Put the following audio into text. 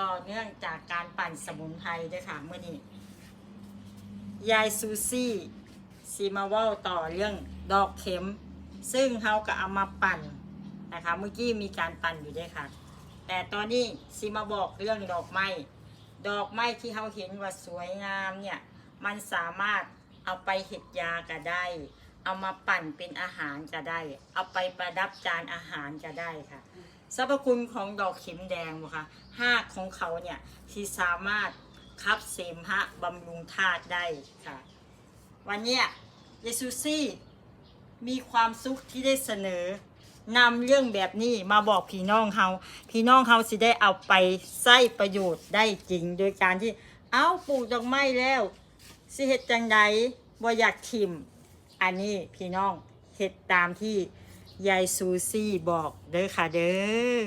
ต่อเนื่องจากการปั่นสมุนไพรด้วยค่ะเมื่อนี้ยายซูซี่ซีมาว่าต่อเรื่องดอกเข็ม ซึ่งเขาก็เอามาปั่นนะคะเมื่อกี้มีการปั่นอยู่ด้วยค่ะ แต่ตอนนี้ซีมาบอกเรื่องดอกไม้ดอกไม้ที่เขาเห็นว่าสวยงามเนี่ยมันสามารถเอาไปเห็ดยาก็ได้ เอามาปั่นเป็นอาหารก็ได้ เอาไปประดับจานอาหารก็ได้ค่ะสรรพคุณของดอกเข็มแดงบ่คะหากของเขาเนี่ยที่สามารถคับเสมหะบำรุงธาตุได้ค่ะ วันเนี้ยเยซูซี่มีความสุขที่ได้เสนอนำเรื่องแบบนี้มาบอกพี่น้องเฮาพี่น้องเฮาสิได้เอาไปใช้ประโยชน์ได้จริง โดยการที่ เอาปลูกดอกไม้แล้ว สิเฮ็ดจังใดบ่อยากทิม อันนี้พี่น้องเห็ดตามที่ยายซูซี่บอกเด้อค่ะเด้อ